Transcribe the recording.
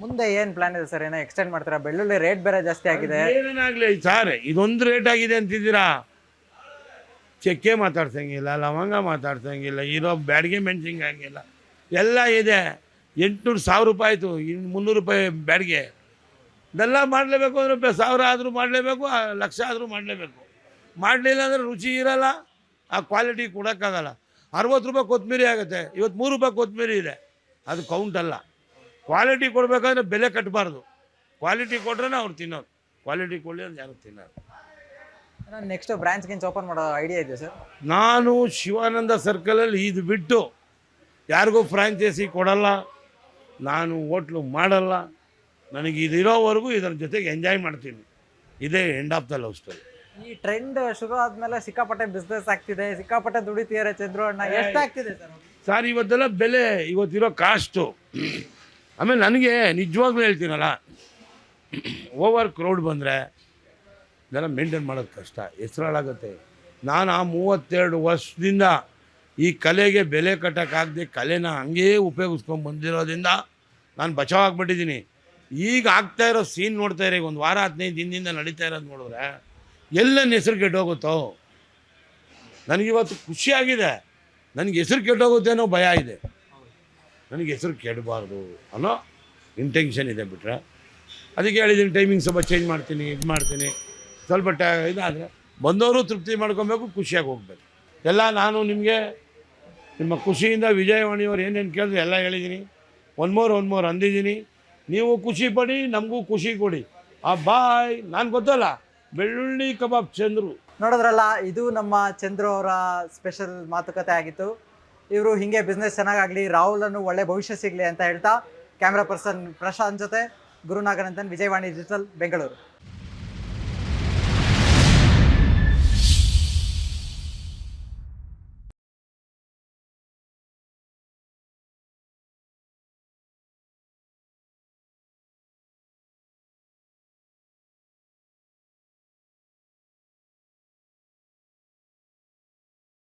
ಮುಂದೆ ಏನ್ ಪ್ಲಾನ್ ಇದೆ ಸರ್? ಏನೋ ಎಕ್ಸ್ಟೆಂಡ್ ಮಾಡ್ತೀರಾ? ಬೆಳ್ಳುಳ್ಳಿ ರೇಟ್ ಬೇರೆ ಜಾಸ್ತಿ ಆಗಿದೆ. ಏನೇನಾಗ್ಲಿ? ಸರ್ ಇದೊಂದು ರೇಟ್ ಆಗಿದೆ ಅಂತಿದ್ದೀರಾ? ಚಕ್ಕೆ ಮಾತಾಡ್ಸಂಗಿಲ್ಲ, ಲವಂಗ ಮಾತಾಡ್ಸಂಗಿಲ್ಲ, ಇರೋ ಬ್ಯಾಡಿಗೆ ಹಂಗಿಲ್ಲ ಎಲ್ಲ ಇದೆ. ಎಂಟುನೂರು ಸಾವಿರ ರೂಪಾಯಿ ಆಯಿತು. ಇನ್ನು ಮುನ್ನೂರು ರೂಪಾಯಿ ಬ್ಯಾಡ್ಗೆ. ಇದೆಲ್ಲ ಮಾಡಲೇಬೇಕು ಅಂದ್ರೆ ಸಾವಿರ ಆದರೂ ಮಾಡಲೇಬೇಕು ಲಕ್ಷ ಆದರೂ ಮಾಡಲೇಬೇಕು. ಮಾಡಲಿಲ್ಲ ಅಂದರೆ ರುಚಿ ಇರಲ್ಲ, ಆ ಕ್ವಾಲಿಟಿ ಕೊಡೋಕ್ಕಾಗಲ್ಲ. ಅರವತ್ತು ರೂಪಾಯಿ ಕೊತ್ತಂಬರಿ ಆಗುತ್ತೆ. ಇವತ್ತು ಮೂರು ರೂಪಾಯಿ ಕೊತ್ತಂಬರಿ ಇದೆ. ಅದು ಕೌಂಟ್ ಅಲ್ಲ. ಕ್ವಾಲಿಟಿ ಕೊಡಬೇಕಾದ್ರೆ ಬೆಲೆ ಕಟ್ಟಬಾರ್ದು ಕ್ವಾಲಿಟಿ ಕೊಟ್ರೆ ಅವ್ರು ತಿನ್ನೋರು. ಕ್ವಾಲಿಟಿ ಕೊಡಲಿ ಅಂದ್ರೆ ಯಾರು ತಿನ್ನೋರು ನೆಕ್ಸ್ಟ್ ಬ್ರಾಂಚ್ ಗಿಂಚ್ ಓಪನ್ ಮಾಡೋ ಐಡಿಯಾ ಇದೆ ಸರ್ ನಾನು ಶಿವಾನಂದ ಸರ್ಕಲಲ್ಲಿ ಇದು ಬಿಟ್ಟು ಯಾರಿಗೂ ಫ್ರಾಂಚೈಸಿ ಕೊಡಲ್ಲ. ನಾನು ಹೋಟ್ಲು ಮಾಡಲ್ಲ. ನನಗೆ ಇದಿರೋವರೆಗೂ ಇದರ ಜೊತೆಗೆ ಎಂಜಾಯ್ ಮಾಡ್ತೀನಿ. ಇದೇ end of the love story ಈ ಟ್ರೆಂಡ್ ಶುರು ಆದ್ಮೇಲೆ ಸಿಕ್ಕಾಪಟ್ಟೆ ಬಿಸ್ನೆಸ್ ಆಗ್ತಿದೆ. ಸಿಕ್ಕಾಪಟ್ಟೆ ದುಡಿತಿದ್ದಾರೆ ಚಂದ್ರು ಅಣ್ಣ. ಎಷ್ಟಾಗ್ತಿದೆ ಸರ್ ಸರ್ ಇವತ್ತೆಲ್ಲ ಬೆಲೆ ಇವತ್ತಿರೋ ಕಾಸ್ಟು ಆಮೇಲೆ ನನಗೆ ನಿಜವಾಗ್ಲೂ ಹೇಳ್ತೀನಲ್ಲ ಓವರ್ ಕ್ರೌಡ್ ಬಂದರೆ ಇದೆಲ್ಲ ಮೇಂಟೈನ್ ಮಾಡೋದು ಕಷ್ಟ ಹೆಸರಾಳಾಗುತ್ತೆ ನಾನು ಆ ಮೂವತ್ತೆರಡು ವರ್ಷದಿಂದ ಈ ಕಲೆಗೆ ಬೆಲೆ ಕಟ್ಟೋಕ್ಕಾಗದೆ ಕಲೆನ ಹಂಗೇ ಉಪಯೋಗಿಸ್ಕೊಂಡು ಬಂದಿರೋದ್ರಿಂದ ನಾನು ಬಚಾವ್ ಆಗಿಬಿಟ್ಟಿದ್ದೀನಿ. ಈಗ ಆಗ್ತಾ ಇರೋ ಸೀನ್ ನೋಡ್ತಾ ಇರೋ, ಒಂದು ವಾರ, ಹದಿನೈದು ದಿನದಿಂದ ನಡೀತಾ ಇರೋದು ನೋಡಿದ್ರೆ ಎಲ್ಲ ಹೆಸರು ಕೆಟ್ಟೋಗುತ್ತೋ? ನನಗಿವತ್ತು ಖುಷಿಯಾಗಿದೆ. ನನಗೆ ಹೆಸರು ಕೆಟ್ಟೋಗುತ್ತೆ ಅನ್ನೋ ಭಯ ಇದೆ. ನನಗೆ ಹೆಸರು ಕೆಡಬಾರ್ದು ಅನ್ನೋ ಇಂಟೆನ್ಷನ್ ಇದೆ ಬಿಟ್ರೆ. ಅದಕ್ಕೆ ಹೇಳಿದ್ದೀನಿ ಟೈಮಿಂಗ್ ಸ್ವಲ್ಪ ಚೇಂಜ್ ಮಾಡ್ತೀನಿ, ಇದು ಮಾಡ್ತೀನಿ. ಸ್ವಲ್ಪ ಟ, ಇದಾದರೆ ಬಂದವರು ತೃಪ್ತಿ ಮಾಡ್ಕೊಬೇಕು, ಖುಷಿಯಾಗಿ ಹೋಗ್ಬೇಕು. ಎಲ್ಲ ನಾನು ನಿಮಗೆ, ನಿಮ್ಮ ಖುಷಿಯಿಂದ ವಿಜಯವಾಣಿಯವ್ರು ಏನೇನು ಕೇಳಿದ್ರು ಎಲ್ಲ ಹೇಳಿದ್ದೀನಿ. ಒನ್ ಮೋರ್ ಒನ್ ಮೋರ್ ಅಂದಿದ್ದೀನಿ. ನೀವು ಖುಷಿ ಪಡಿ, ನಮಗೂ ಖುಷಿ ಕೊಡಿ. ಆ ಬಾಯ್, ನಾನು ಗೊತ್ತಲ್ಲ, ಬೆಳ್ಳುಳ್ಳಿ ಕಬಾಬ್ ಚಂದ್ರು. ನೋಡಿದ್ರಲ್ಲ, ಇದು ನಮ್ಮ ಚಂದ್ರು ಅವರ ಸ್ಪೆಷಲ್ ಮಾತುಕತೆ ಆಗಿತ್ತು. ಇವರು ಹಿಂಗೆ ಬಿಸ್ನೆಸ್ ಚೆನ್ನಾಗಾಗಲಿ, ರಾಹುಲನ್ನು ಒಳ್ಳೆ ಭವಿಷ್ಯ ಸಿಗಲಿ ಅಂತ ಹೇಳ್ತಾ ಕ್ಯಾಮ್ರಾ ಪರ್ಸನ್ ಪ್ರಶಾಂತ್ ಜೊತೆ ಗುರುನಾಗನಂದನ್ ವಿಜಯವಾಣಿ ಡಿಜಿಟಲ್ ಬೆಂಗಳೂರು.